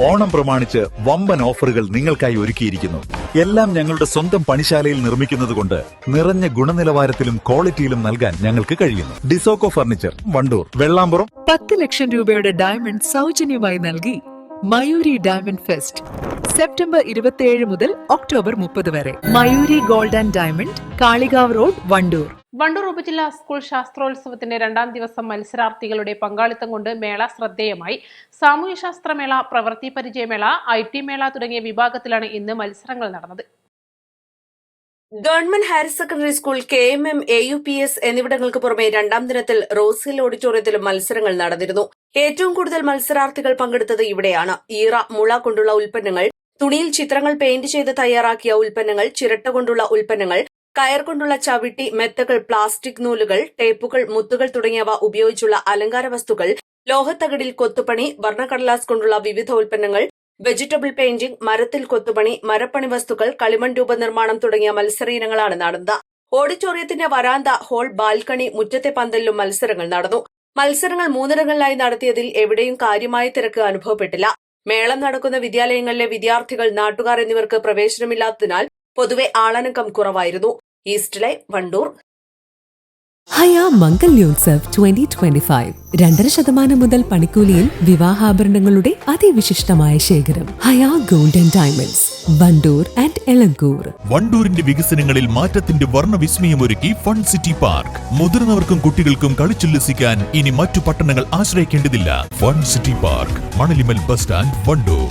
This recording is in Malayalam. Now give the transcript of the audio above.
ഓണം പ്രമാണിച്ച് വമ്പൻ ഓഫറുകൾ നിങ്ങൾക്കായി ഒരുക്കിയിരിക്കുന്നു. എല്ലാം ഞങ്ങളുടെ സ്വന്തം പണിശാലയിൽ നിർമ്മിക്കുന്നതുകൊണ്ട് നിറഞ്ഞ ഗുണനിലവാരത്തിലും ക്വാളിറ്റിയിലും നൽകാൻ ഞങ്ങൾക്ക് കഴിയുന്നു. ഡിസോക്കോ ഫർണിച്ചർ വണ്ടൂർ വെള്ളാമ്പുറം. പത്ത് ലക്ഷം രൂപയുടെ ഡയമണ്ട് സൗജന്യമായി നൽകി മയൂരി ഡയമണ്ട് ഫെസ്റ്റ് സെപ്റ്റംബർ ഇരുപത്തിയേഴ് മുതൽ ഒക്ടോബർ മുപ്പത് വരെ. Mayuri gold and diamond Kalikavu road Wandoor. Wandoor ഉപജില്ലാ സ്കൂൾ ശാസ്ത്രോത്സവത്തിന്റെ രണ്ടാം ദിവസം മത്സരാർത്ഥികളുടെ പങ്കാളിത്തം കൊണ്ട് മേള ശ്രദ്ധേയമായി. സാമൂഹ്യശാസ്ത്രമേള പ്രവൃത്തി പരിചയമേള ഐ ടി മേള തുടങ്ങിയ വിഭാഗത്തിലാണ് ഇന്ന് മത്സരങ്ങൾ നടന്നത്. Government higher secondary school K M M A U P S എന്നിവിടങ്ങൾക്ക് പുറമെ രണ്ടാം ദിനത്തിൽ റോസ് ഹിൽ ഓഡിറ്റോറിയത്തിലും മത്സരങ്ങൾ നടന്നിരുന്നു. ഏറ്റവും കൂടുതൽ മത്സരാർത്ഥികൾ പങ്കെടുത്തത് ഇവിടെയാണ്. ഈറ മുള കൊണ്ടുള്ള ഉൽപ്പന്നങ്ങൾ തുണിയിൽ ചിത്രങ്ങൾ പെയിന്റ് ചെയ്ത് തയ്യാറാക്കിയ ഉൽപ്പന്നങ്ങൾ ചിരട്ട കൊണ്ടുള്ള ഉൽപ്പന്നങ്ങൾ കയർ കൊണ്ടുള്ള ചവിട്ടി മെത്തകൾ പ്ലാസ്റ്റിക് നൂലുകൾ ടേപ്പുകൾ മുത്തുകൾ തുടങ്ങിയവ ഉപയോഗിച്ചുള്ള അലങ്കാര വസ്തുക്കൾ ലോഹത്തകിടിൽ കൊത്തുപണി വർണക്കടലാസ് കൊണ്ടുള്ള വിവിധ ഉൽപ്പന്നങ്ങൾ വെജിറ്റബിൾ പെയിന്റിംഗ് മരത്തിൽ കൊത്തുപണി മരപ്പണി വസ്തുക്കൾ കളിമൺ രൂപ നിർമ്മാണം തുടങ്ങിയ മത്സര ഇനങ്ങളാണ് നടന്നത്. ഓഡിറ്റോറിയത്തിന്റെ വരാന്ത ഹോൾ ബാൽക്കണി മുറ്റത്തെ പന്തലിലും മത്സരങ്ങൾ നടന്നു. മത്സരങ്ങൾ മൂന്നിടങ്ങളിലായി നടത്തിയതിൽ എവിടെയും കാര്യമായ തിരക്ക് അനുഭവപ്പെട്ടില്ല. മേളം നടക്കുന്ന വിദ്യാലയങ്ങളിലെ വിദ്യാർത്ഥികൾ നാട്ടുകാർ എന്നിവർക്ക് പ്രവേശനമില്ലാത്തതിനാൽ പൊതുവെ ആളനക്കം കുറവായിരുന്നു. East live Wandoor. Haya Mangalyotsav twenty twenty five രണ്ടര ശതമാനം മുതൽ പണിക്കൂലിയിൽ വിവാഹാഭരണങ്ങളുടെ അതിവിശിഷ്ടമായ ശേഖരം. Haya golden diamonds Wandoor and Elankur വണ്ടൂരിന്റെ വികസനങ്ങളിൽ മാറ്റത്തിന്റെ വർണവിസ്മയമൊരുക്കി ഫൺ സിറ്റി പാർക്ക്. മുതിർന്നവർക്കും കുട്ടികൾക്കും കളിച്ചുല്ലസിക്കാൻ ഇനി മറ്റു പട്ടണങ്ങൾ ആശ്രയിക്കേണ്ടതില്ല. Fun city park Manalimal bus stand Wandoor.